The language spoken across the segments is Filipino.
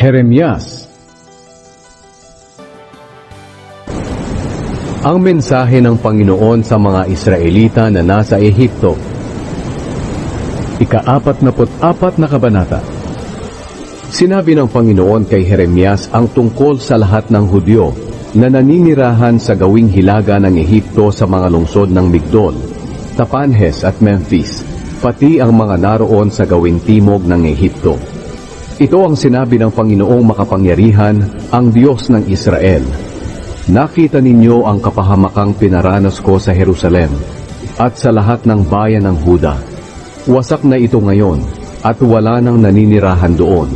Jeremias. Ang mensahe ng Panginoon sa mga Israelita na nasa Ehipto. Ika-apat na apat na kabanata. Sinabi ng Panginoon kay Jeremias ang tungkol sa lahat ng Hudyo na naninirahan sa gawing hilaga ng Ehipto sa mga lungsod ng Migdol, Tapanhes at Memphis, pati ang mga naroon sa gawing timog ng Ehipto. Ito ang sinabi ng Panginoong makapangyarihan, ang Diyos ng Israel. Nakita ninyo ang kapahamakang pinaranas ko sa Jerusalem at sa lahat ng bayan ng Huda. Wasak na ito ngayon at wala nang naninirahan doon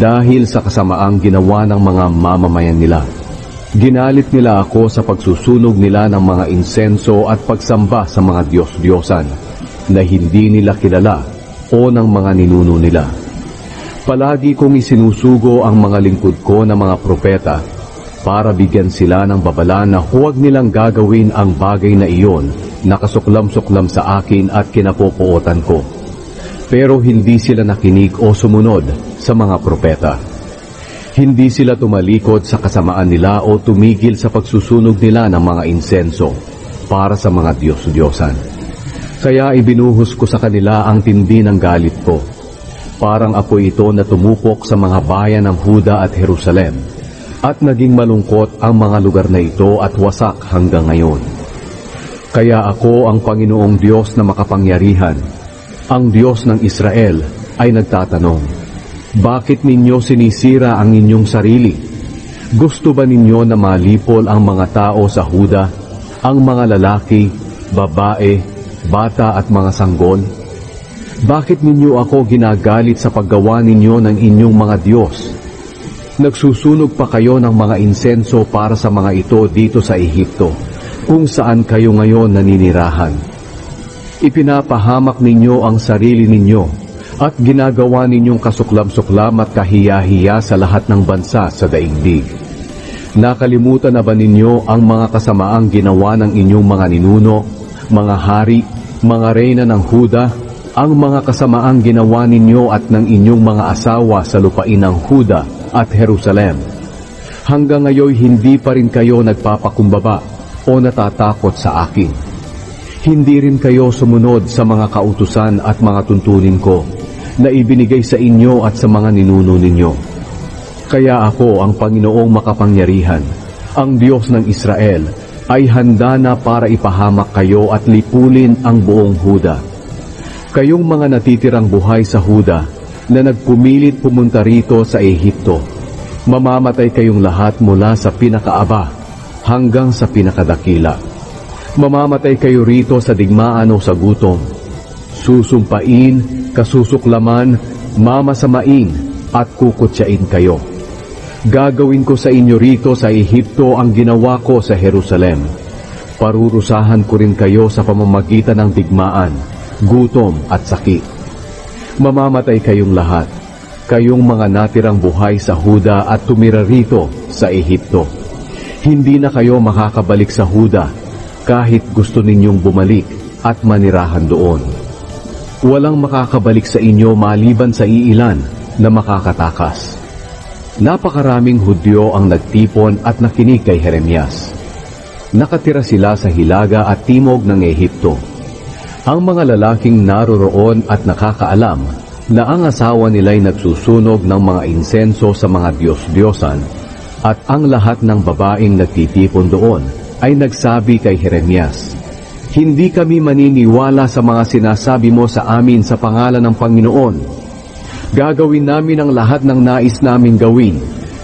dahil sa kasamaang ginawa ng mga mamamayan nila. Ginalit nila ako sa pagsusunog nila ng mga insenso at pagsamba sa mga Diyos-Diyosan na hindi nila kilala o ng mga ninuno nila. Palagi kong isinusugo ang mga lingkod ko na mga propeta para bigyan sila ng babala na huwag nilang gagawin ang bagay na iyon na kasuklam-suklam sa akin at kinapopuotan ko. Pero hindi sila nakinig o sumunod sa mga propeta. Hindi sila tumalikod sa kasamaan nila o tumigil sa pagsusunog nila ng mga insenso para sa mga Diyos-Diyosan. Kaya ibinuhos ko sa kanila ang tindi ng galit ko. Parang apoy ito na tumupok sa mga bayan ng Huda at Jerusalem at naging malungkot ang mga lugar na ito at wasak hanggang ngayon. Kaya ako ang Panginoong Diyos na makapangyarihan, ang Diyos ng Israel ay nagtatanong, Bakit ninyo sinisira ang inyong sarili? Gusto ba ninyo na malipol ang mga tao sa Huda, ang mga lalaki, babae, bata at mga sanggol? Bakit ninyo ako ginagalit sa paggawa ninyo ng inyong mga Diyos? Nagsusunog pa kayo ng mga insenso para sa mga ito dito sa Ehipto, kung saan kayo ngayon naninirahan. Ipinapahamak ninyo ang sarili ninyo at ginagawa ninyong kasuklam-suklam at kahiya-hiya sa lahat ng bansa sa daigdig. Nakalimutan na ba ninyo ang mga kasamaang ginawa ng inyong mga ninuno, mga hari, mga reyna ng Huda, ang mga kasamaang ginawa ninyo at ng inyong mga asawa sa lupain ng Huda at Jerusalem. Hanggang ngayon hindi pa rin kayo nagpapakumbaba o natatakot sa akin. Hindi rin kayo sumunod sa mga kautusan at mga tuntunin ko na ibinigay sa inyo at sa mga ninuno ninyo. Kaya ako ang Panginoong makapangyarihan, ang Diyos ng Israel, ay handa na para ipahamak kayo at lipulin ang buong Huda. Kayong mga natitirang buhay sa Huda na nagpumilit pumunta rito sa Ehipto, mamamatay kayong lahat mula sa pinakaaba hanggang sa pinakadakila. Mamamatay kayo rito sa digmaan o sa gutom. Susumpain, kasusuklaman, mamasamain, at kukutsain kayo. Gagawin ko sa inyo rito sa Ehipto ang ginawa ko sa Jerusalem. Parurusahan ko rin kayo sa pamamagitan ng digmaan, gutom at sakit. Mamamatay kayong lahat, kayong mga natirang buhay sa Huda at tumira rito sa Ehipto. Hindi na kayo makakabalik sa Huda kahit gusto ninyong bumalik at manirahan doon. Walang makakabalik sa inyo maliban sa iilan na makakatakas. Napakaraming Hudyo ang nagtipon at nakinig kay Jeremias. Nakatira sila sa hilaga at timog ng Ehipto. Ang mga lalaking naroroon at nakakaalam na ang asawa nila'y nagsusunog ng mga insenso sa mga Diyos-Diyosan at ang lahat ng babaeng nagtitipon doon ay nagsabi kay Jeremias, Hindi kami maniniwala sa mga sinasabi mo sa amin sa pangalan ng Panginoon. Gagawin namin ang lahat ng nais naming gawin.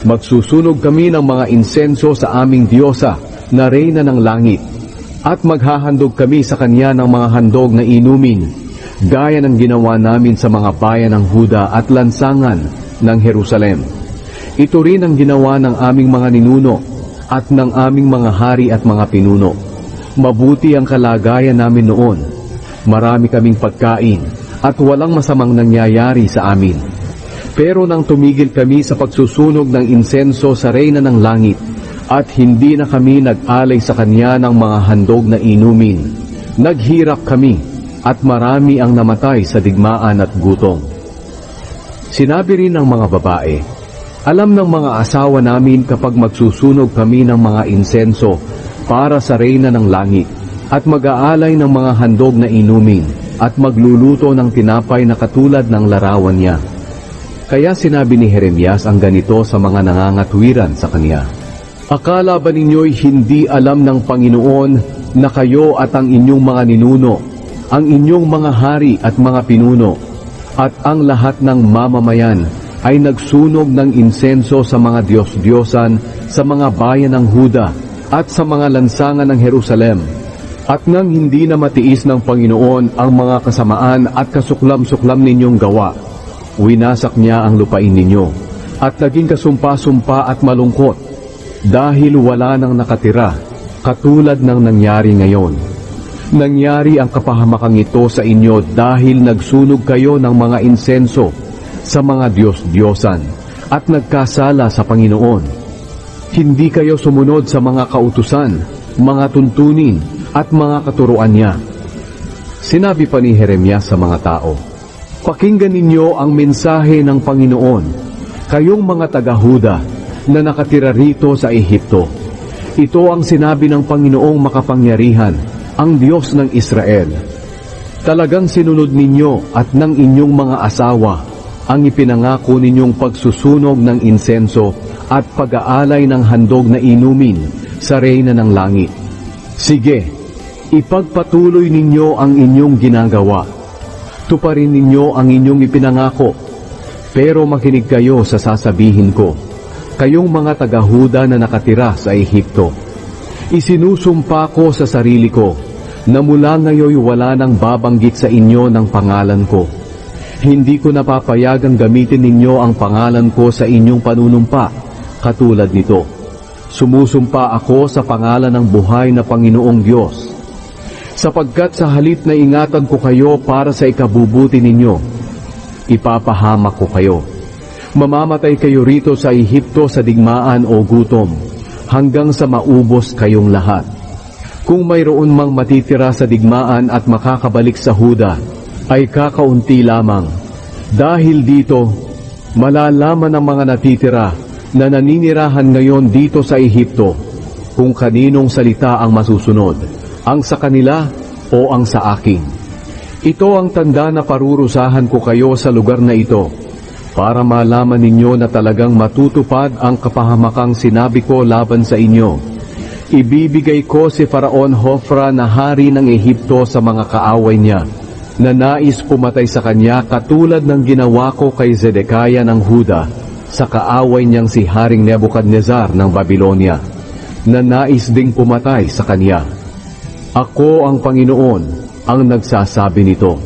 Magsusunog kami ng mga insenso sa aming Diyosa na reyna ng langit. At maghahandog kami sa kanya ng mga handog na inumin, gaya ng ginawa namin sa mga bayan ng Huda at lansangan ng Jerusalem. Ito rin ang ginawa ng aming mga ninuno at ng aming mga hari at mga pinuno. Mabuti ang kalagayan namin noon. Marami kaming pagkain at walang masamang nangyayari sa amin. Pero nang tumigil kami sa pagsusunog ng insenso sa reyna ng langit at hindi na kami nag-alay sa kanya ng mga handog na inumin, naghirap kami at marami ang namatay sa digmaan at gutom. Sinabi rin ng mga babae, Alam ng mga asawa namin kapag magsusunog kami ng mga insenso para sa reyna ng langit at mag-aalay ng mga handog na inumin at magluluto ng tinapay na katulad ng larawan niya. Kaya sinabi ni Jeremias ang ganito sa mga nangangatwiran sa kanya. Akala ba ninyo'y hindi alam ng Panginoon na kayo at ang inyong mga ninuno, ang inyong mga hari at mga pinuno, at ang lahat ng mamamayan ay nagsunog ng insenso sa mga Diyos-Diyosan sa mga bayan ng Huda at sa mga lansangan ng Jerusalem. At nang hindi na matiis ng Panginoon ang mga kasamaan at kasuklam-suklam ninyong gawa, winasak niya ang lupain ninyo at naging kasumpa-sumpa at malungkot dahil wala nang nakatira katulad ng nangyari ngayon. Nangyari ang kapahamakang ito sa inyo dahil nagsunog kayo ng mga insenso sa mga Diyos-Diyosan at nagkasala sa Panginoon. Hindi kayo sumunod sa mga kautusan, mga tuntunin at mga katuruan niya. Sinabi pa ni Jeremias sa mga tao, Pakinggan ninyo ang mensahe ng Panginoon, kayong mga taga-Huda na nakatira rito sa Ehipto. Ito ang sinabi ng Panginoong makapangyarihan, ang Diyos ng Israel. Talagang sinunod ninyo at ng inyong mga asawa ang ipinangako ninyong pagsusunog ng insenso at pag-aalay ng handog na inumin sa reyna ng langit. Sige, ipagpatuloy ninyo ang inyong ginagawa. Tuparin ninyo ang inyong ipinangako. Pero makinig kayo sa sasabihin ko, kayong mga taga-Huda na nakatira sa Ehipto. Isinusumpa ko sa sarili ko na mula ngayon wala nang babanggit sa inyo ng pangalan ko. Hindi ko napapayagang gamitin ninyo ang pangalan ko sa inyong panunumpa, katulad nito. Sumusumpa ako sa pangalan ng buhay na Panginoong Diyos. Sapagkat sa halip na ingatan ko kayo para sa ikabubuti ninyo, ipapahamak ko kayo. Mamamatay kayo rito sa Ehipto sa digmaan o gutom, hanggang sa maubos kayong lahat. Kung mayroon mang matitira sa digmaan at makakabalik sa Huda, ay kakaunti lamang. Dahil dito, malalaman ng mga natitira na naninirahan ngayon dito sa Ehipto kung kaninong salita ang masusunod, ang sa kanila o ang sa akin. Ito ang tanda na parurusahan ko kayo sa lugar na ito para malaman ninyo na talagang matutupad ang kapahamakang sinabi ko laban sa inyo. Ibibigay ko si Faraon Hofra na hari ng Ehipto sa mga kaaway niya na nais pumatay sa kanya katulad ng ginawa ko kay Zedekiah ng Huda sa kaaway niyang si Haring Nebuchadnezzar ng Babylonia na nais ding pumatay sa kanya. Ako ang Panginoon ang nagsasabi nito.